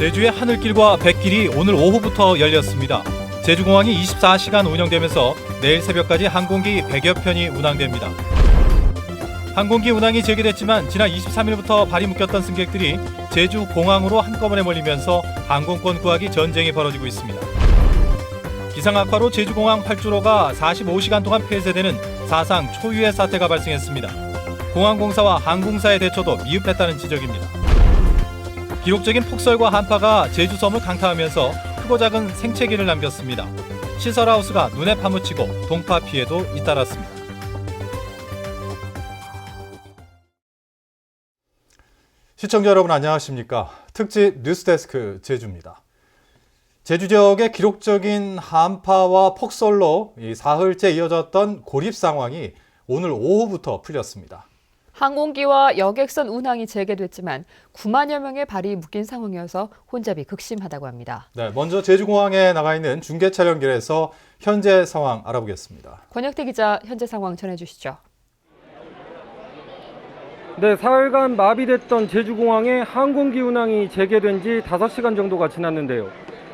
제주의 하늘길과 백길이 오늘 오후부터 열렸습니다. 제주공항이 24시간 운영되면서 내일 새벽까지 항공기 100여 편이 운항됩니다. 항공기 운항이 재개됐지만 지난 23일부터 발이 묶였던 승객들이 제주 공항으로 한꺼번에 몰리면서 항공권 구하기 전쟁이 벌어지고 있습니다. 기상 악화로 제주공항 활주로가 45시간 동안 폐쇄되는 사상 초유의 사태가 발생했습니다. 공항공사와 항공사의 대처도 미흡했다는 지적입니다. 기록적인 폭설과 한파가 제주섬을 강타하면서 크고 작은 생채기를 남겼습니다. 시설하우스가 눈에 파묻히고 동파 피해도 잇따랐습니다. 시청자 여러분 안녕하십니까? 특집 뉴스데스크 제주입니다. 제주 지역의 기록적인 한파와 폭설로 이 사흘째 이어졌던 고립 상황이 오늘 오후부터 풀렸습니다. 항공기와 여객선 운항이 재개됐지만 9만여 명의 발이 묶인 상황이어서 혼잡이 극심하다고 합니다. 네, 먼저 제주공항에 나가 있는 중계 촬영길에서 현재 상황 알아보겠습니다. 권혁태 기자 현재 상황 전해주시죠. 네, 사흘간 마비됐던 제주공항의 항공기 운항이 재개된 지 5시간 정도가 지났는데요.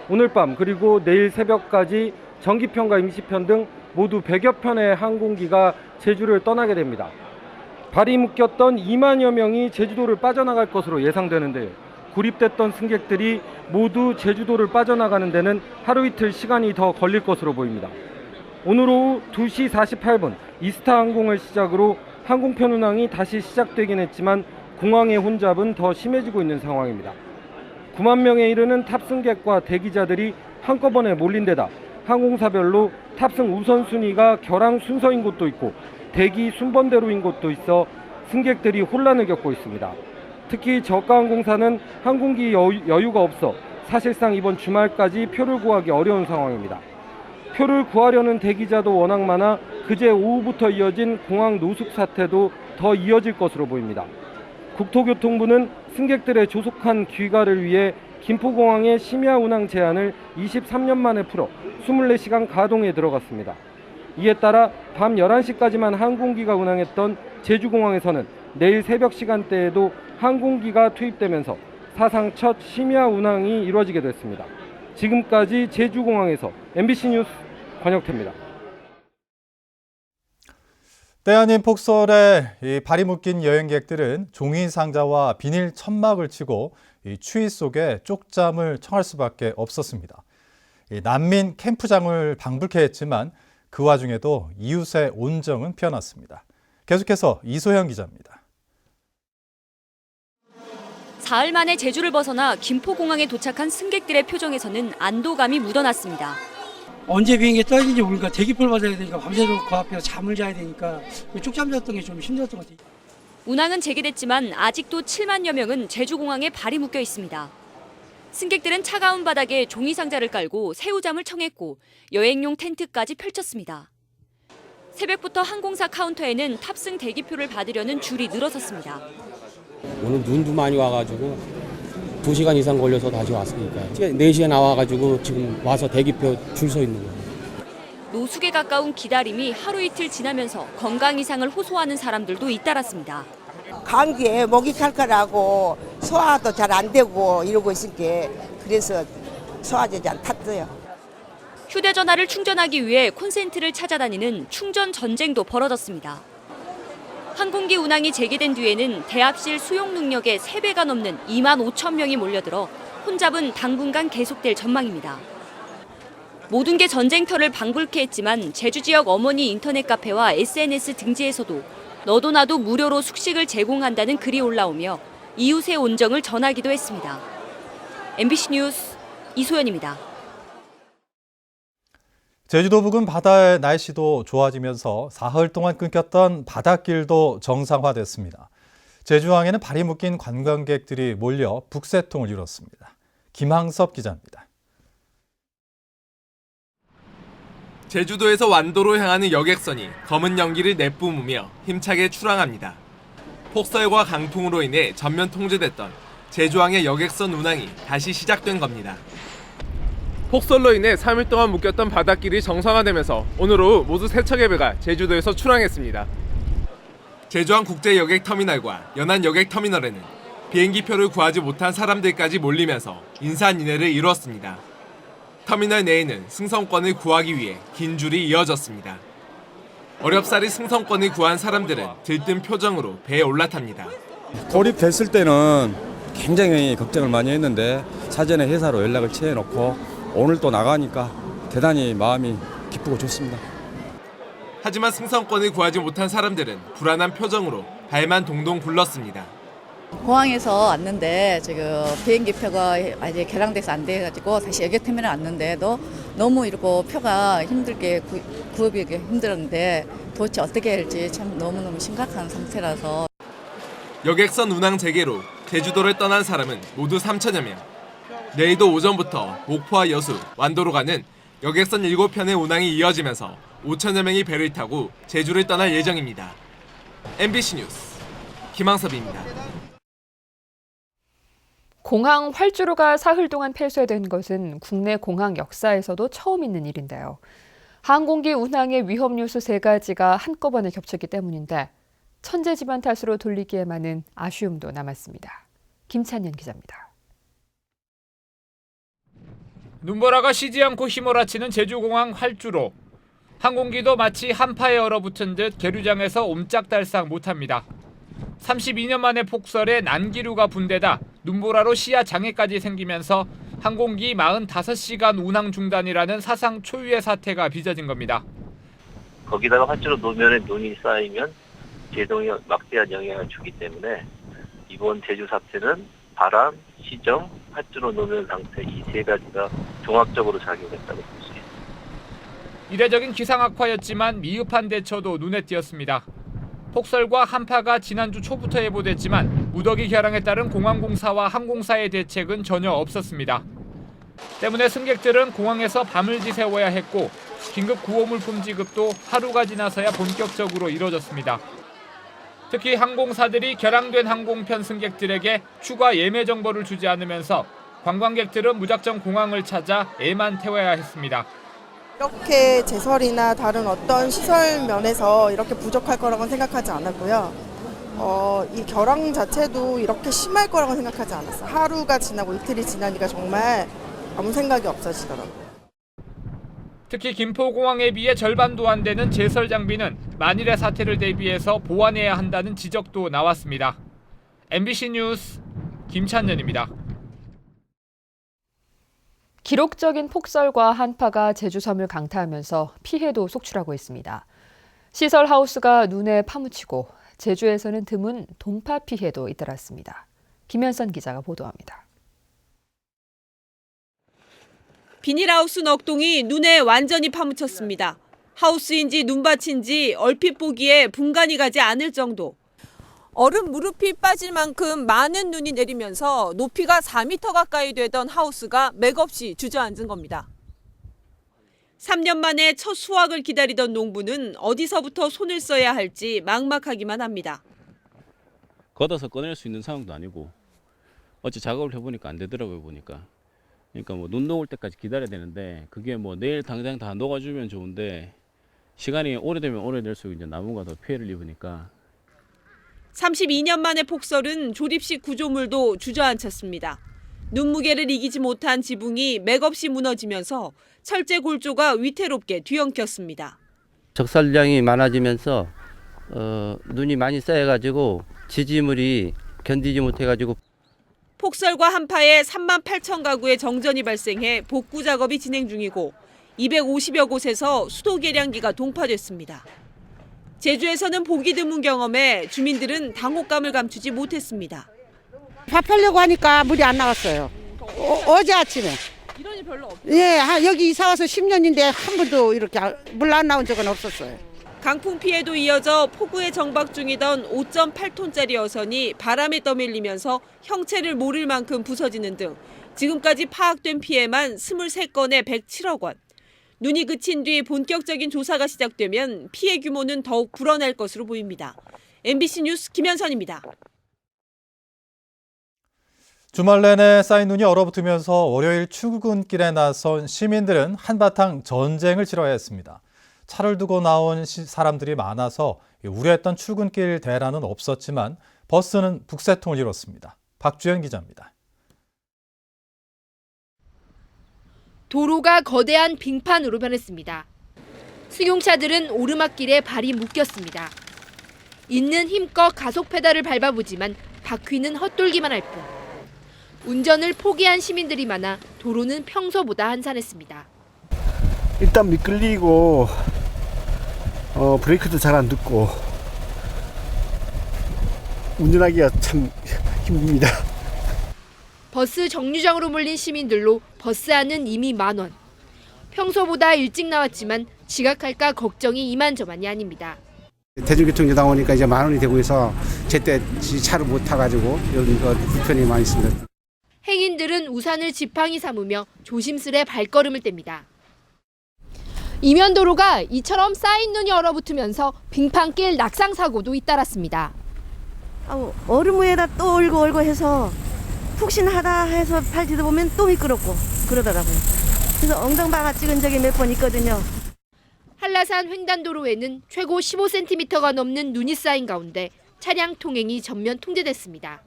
오늘 밤 그리고 내일 새벽까지 정기편과 임시편 등 모두 100여 편의 항공기가 제주를 떠나게 됩니다. 발이 묶였던 2만여 명이 제주도를 빠져나갈 것으로 예상되는데요. 구립됐던 승객들이 모두 제주도를 빠져나가는 데는 하루 이틀 시간이 더 걸릴 것으로 보입니다. 오늘 오후 2시 48분 이스타 항공을 시작으로 항공편 운항이 다시 시작되긴 했지만 공항의 혼잡은 더 심해지고 있는 상황입니다. 9만 명에 이르는 탑승객과 대기자들이 한꺼번에 몰린 데다 항공사별로 탑승 우선순위가 결항 순서인 곳도 있고 대기 순번대로인 곳도 있어 승객들이 혼란을 겪고 있습니다. 특히 저가항공사는 항공기 여유- 여유 가 없어 사실상 이번 주말까지 표를 구하기 어려운 상황입니다. 표를 구하려는 대기자도 워낙 많아 그제 오후부터 이어진 공항 노숙 사태도 더 이어질 것으로 보입니다. 국토교통부는 승객들의 조속한 귀가를 위해 김포공항의 심야 운항 제한을 23년 만에 풀어 24시간 가동에 들어갔습니다. 이에 따라 밤 11시까지만 항공기가 운항했던 제주공항에서는 내일 새벽 시간대에도 항공기가 투입되면서 사상 첫 심야 운항이 이루어지게 됐습니다. 지금까지 제주공항에서 MBC 뉴스 권혁태입니다. 때 아닌 폭설에 이 발이 묶인 여행객들은 종이 상자와 비닐 천막을 치고 이 추위 속에 쪽잠을 청할 수밖에 없었습니다. 이 난민 캠프장을 방불케 했지만 그 와중에도 이웃의 온정은 피어났습니다. 계속해서 이소영 기자입니다. 사흘 만에 제주를 벗어나 김포공항에 도착한 승객들의 표정에서는 안도감이 묻어났습니다. 언제 비행기 떠지는지 모르니까 대기표를 받아야 되니까 밤새도록 그 앞에서 잠을 자야 되니까 쪽잠 잤던 게 좀 힘들었던 것 같아요. 운항은 재개됐지만 아직도 7만여 명은 제주공항에 발이 묶여 있습니다. 승객들은 차가운 바닥에 종이 상자를 깔고 새우잠을 청했고 여행용 텐트까지 펼쳤습니다. 새벽부터 항공사 카운터에는 탑승 대기표를 받으려는 줄이 늘어섰습니다. 오늘 눈도 많이 와가지고 2시간 이상 걸려서 다시 왔으니까 4시에 나와가지고 지금 와서 대기표 줄 서 있는 거예요. 노숙에 가까운 기다림이 하루 이틀 지나면서 건강 이상을 호소하는 사람들도 잇따랐습니다. 감기에 목이 칼칼하고 소화도 잘 안 되고 이러고 있으니까 그래서 소화제잔 탔어요. 휴대전화를 충전하기 위해 콘센트를 찾아다니는 충전 전쟁도 벌어졌습니다. 항공기 운항이 재개된 뒤에는 대합실 수용 능력의 3배가 넘는 2만 5천 명이 몰려들어 혼잡은 당분간 계속될 전망입니다. 모든 게 전쟁터를 방불케 했지만 제주 지역 어머니 인터넷 카페와 SNS 등지에서도 너도 나도 무료로 숙식을 제공한다는 글이 올라오며 이웃의 온정을 전하기도 했습니다. MBC 뉴스 이소연입니다. 제주도 부근 바다의 날씨도 좋아지면서 사흘 동안 끊겼던 바닷길도 정상화됐습니다. 제주항에는 발이 묶인 관광객들이 몰려 북새통을 이뤘습니다. 김항섭 기자입니다. 제주도에서 완도로 향하는 여객선이 검은 연기를 내뿜으며 힘차게 출항합니다. 폭설과 강풍으로 인해 전면 통제됐던 제주항의 여객선 운항이 다시 시작된 겁니다. 폭설로 인해 3일 동안 묶였던 바닷길이 정상화되면서 오늘 오후 모두 세 척의 배가 제주도에서 출항했습니다. 제주항 국제 여객 터미널과 연안 여객 터미널에는 비행기표를 구하지 못한 사람들까지 몰리면서 인산인해를 이뤘습니다. 터미널 내에는 승선권을 구하기 위해 긴 줄이 이어졌습니다. 어렵사리 승선권을 구한 사람들은 들뜬 표정으로 배에 올라탑니다. 돌입됐을 때는 굉장히 걱정을 많이 했는데 사전에 회사로 연락을 취해놓고 오늘 또 나가니까 대단히 마음이 기쁘고 좋습니다. 하지만 승선권을 구하지 못한 사람들은 불안한 표정으로 발만 동동 굴렀습니다. 공항에서 왔는데 지금 비행기 표가 아직 결항돼서 안 돼가지고 다시 여객 터미널 왔는데도 너무 이러고 표가 힘들게 구, 구업이 힘들었는데 도대체 어떻게 할지 참 너무너무 심각한 상태라서 여객선 운항 재개로 제주도를 떠난 사람은 모두 3천여 명. 내일도 오전부터 목포와 여수, 완도로 가는 여객선 7편의 운항이 이어지면서 5천여 명이 배를 타고 제주를 떠날 예정입니다. MBC 뉴스 김항섭입니다. 공항 활주로가 사흘 동안 폐쇄된 것은 국내 공항 역사에서도 처음 있는 일인데요. 항공기 운항의 위험 요소 세 가지가 한꺼번에 겹쳤기 때문인데 천재지만 탓으로 돌리기에만은 아쉬움도 남았습니다. 김찬현 기자입니다. 눈보라가 쉬지 않고 휘몰아치는 제주공항 활주로. 항공기도 마치 한파에 얼어붙은 듯 계류장에서 옴짝달싹 못합니다. 32년 만에 폭설에 난기류가 분대다 눈보라로 시야 장애까지 생기면서 항공기 45시간 운항 중단이라는 사상 초유의 사태가 빚어진 겁니다. 거기다가 활주로 노면에 눈이 쌓이면 제동에 막대한 영향을 주기 때문에 이번 제주 사태는 바람, 시정, 활주로 노면 상태 이 세 가지가 종합적으로 작용했다고 볼 수 있습니다. 이례적인 기상 악화였지만 미흡한 대처도 눈에 띄었습니다. 폭설과 한파가 지난주 초부터 예보됐지만 무더기 결항에 따른 공항공사와 항공사의 대책은 전혀 없었습니다. 때문에 승객들은 공항에서 밤을 지새워야 했고 긴급 구호물품 지급도 하루가 지나서야 본격적으로 이뤄졌습니다. 특히 항공사들이 결항된 항공편 승객들에게 추가 예매 정보를 주지 않으면서 관광객들은 무작정 공항을 찾아 애만 태워야 했습니다. 이렇게 제설이나 다른 어떤 시설 면에서 이렇게 부족할 거라고는 생각하지 않았고요. 어, 이 결항 자체도 이렇게 심할 거라고 생각하지 않았어요. 하루가 지나고 이틀이 지나니까 정말 아무 생각이 없어지더라고요. 특히 김포공항에 비해 절반도 안 되는 제설 장비는 만일의 사태를 대비해서 보완해야 한다는 지적도 나왔습니다. MBC 뉴스 김찬현입니다. 기록적인 폭설과 한파가 제주 섬을 강타하면서 피해도 속출하고 있습니다. 시설 하우스가 눈에 파묻히고 제주에서는 드문 동파 피해도 잇따랐습니다. 김현선 기자가 보도합니다. 비닐하우스 넉동이 눈에 완전히 파묻혔습니다. 하우스인지 눈밭인지 얼핏 보기에 분간이 가지 않을 정도. 얼음 무릎이 빠질 만큼 많은 눈이 내리면서 높이가 4m 가까이 되던 하우스가 맥없이 주저앉은 겁니다. 3년 만에 첫 수확을 기다리던 농부는 어디서부터 손을 써야 할지 막막하기만 합니다. 걷어서 꺼낼 수 있는 상황도 아니고 어째 작업을 해보니까 안 되더라고요 보니까 그러니까 뭐 눈 녹을 때까지 기다려야 되는데 그게 뭐 내일 당장 다 녹아주면 좋은데 시간이 오래되면 오래될수록 이제 나무가 더 피해를 입으니까 32년 만의 폭설은 조립식 구조물도 주저앉혔습니다. 눈무게를 이기지 못한 지붕이 맥없이 무너지면서 철제 골조가 위태롭게 뒤엉켰습니다. 적설량이 많아지면서 어, 눈이 많이 쌓여가지고 지지물이 견디지 못해가지고 폭설과 한파에 3만 8천 가구의 정전이 발생해 복구 작업이 진행 중이고 250여 곳에서 수도 계량기가 동파됐습니다. 제주에서는 보기 드문 경험에 주민들은 당혹감을 감추지 못했습니다. 밥하려고 하니까 물이 안 나왔어요. 어, 제 아침에. 이런 일 별로 없 예, 하- 여기 이사 와서 10년인데 한 번도 이렇게 물 안 나온 적은 없었어요. 강풍 피해도 이어져 폭우에 정박 중이던 5.8톤짜리 어선이 바람에 떠밀리면서 형체를 모를 만큼 부서지는 등 지금까지 파악된 피해만 23건에 107억 원. 눈이 그친 뒤 본격적인 조사가 시작되면 피해 규모는 더욱 불어날 것으로 보입니다. MBC 뉴스 김현선입니다. 주말 내내 쌓인 눈이 얼어붙으면서 월요일 출근길에 나선 시민들은 한바탕 전쟁을 치러야 했습니다. 차를 두고 나온 시- 사람들이 많아서 우려했던 출근길 대란은 없었지만 버스는 북새통을 이뤘습니다. 박주현 기자입니다. 도로가 거대한 빙판으로 변했습니다. 승용차들은 오르막길에 발이 묶였습니다. 있는 힘껏 가속 페달을 밟아보지만 바퀴는 헛돌기만 할 뿐. 운전을 포기한 시민들이 많아 도로는 평소보다 한산했습니다. 일단 미끌리고 어, 브레이크도 잘 안 듣고 운전하기가 참 힘듭니다. 버스 정류장으로 몰린 시민들로 버스 안은 이미 만 원. 평소보다 일찍 나왔지만 지각할까 걱정이 이만저만이 아닙니다. 대중교통 여다 오니까 이제 만 원이 되고 있어 제때 차를 못 타가지고 여기가 불편이 많이 있습니다. 행인들은 우산을 지팡이 삼으며 조심스레 발걸음을 뗍니다. 이면도로가 이처럼 쌓인 눈이 얼어붙으면서 빙판길 낙상 사고도 잇따랐습니다. 아우, 얼음 위에다 또 얼고 얼고 해서 푹신하다 해서 팔 뒤져보면 또 미끄럽고 그러더라고요. 그래서 엉덩방아 찍은 적이 몇 번 있거든요. 한라산 횡단도로에는 최고 15cm가 넘는 눈이 쌓인 가운데 차량 통행이 전면 통제됐습니다.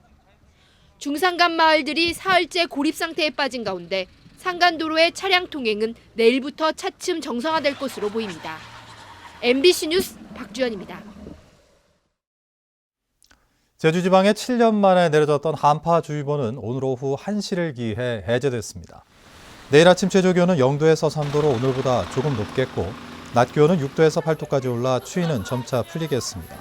중산간 마을들이 사흘째 고립 상태에 빠진 가운데 산간도로의 차량 통행은 내일부터 차츰 정상화될 것으로 보입니다. MBC 뉴스 박주연입니다. 제주지방에 7년 만에 내려졌던 한파주의보는 오늘 오후 1시를 기해 해제됐습니다. 내일 아침 최저 기온은 0도에서 3도로 오늘보다 조금 높겠고 낮 기온은 6도에서 8도까지 올라 추위는 점차 풀리겠습니다.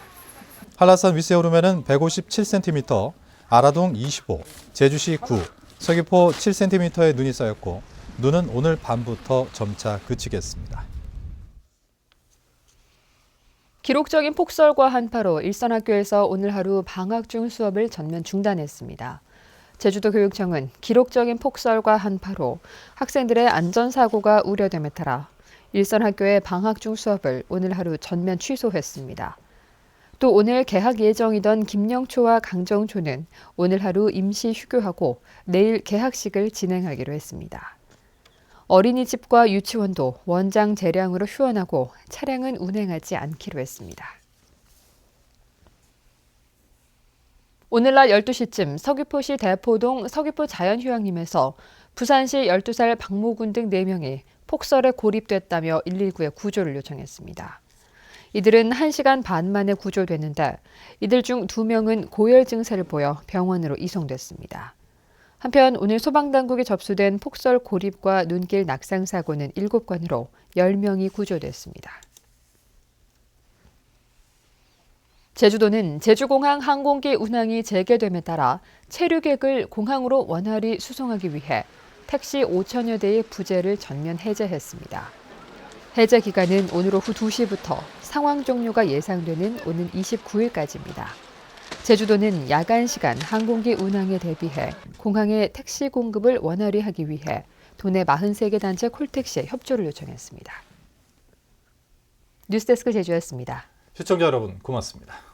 한라산 위세오름에는 157cm, 아라동 25, 제주시 9, 서귀포 7cm의 눈이 쌓였고 눈은 오늘 밤부터 점차 그치겠습니다. 기록적인 폭설과 한파로 일선 학교에서 오늘 하루 방학 중 수업을 전면 중단했습니다. 제주도 교육청은 기록적인 폭설과 한파로 학생들의 안전사고가 우려됨에 따라 일선 학교의 방학 중 수업을 오늘 하루 전면 취소했습니다. 또 오늘 개학 예정이던 김영초와 강정초는 오늘 하루 임시 휴교하고 내일 개학식을 진행하기로 했습니다. 어린이집과 유치원도 원장 재량으로 휴원하고 차량은 운행하지 않기로 했습니다. 오늘 낮 12시쯤 서귀포시 대포동 서귀포 자연휴양림에서 부산시 12살 박모군 등 4명이 폭설에 고립됐다며 119에 구조를 요청했습니다. 이들은 1시간 반 만에 구조됐는데 이들 중 2명은 고열 증세를 보여 병원으로 이송됐습니다. 한편 오늘 소방당국에 접수된 폭설 고립과 눈길 낙상 사고는 7건으로 10명이 구조됐습니다. 제주도는 제주공항 항공기 운항이 재개됨에 따라 체류객을 공항으로 원활히 수송하기 위해 택시 5천여 대의 부재를 전면 해제했습니다. 해제 기간은 오늘 오후 2시부터 상황 종료가 예상되는 오는 29일까지입니다. 제주도는 야간 시간 항공기 운항에 대비해 공항에 택시 공급을 원활히 하기 위해 도내 43개 단체 콜택시에 협조를 요청했습니다. 뉴스데스크 제주였습니다. 시청자 여러분 고맙습니다.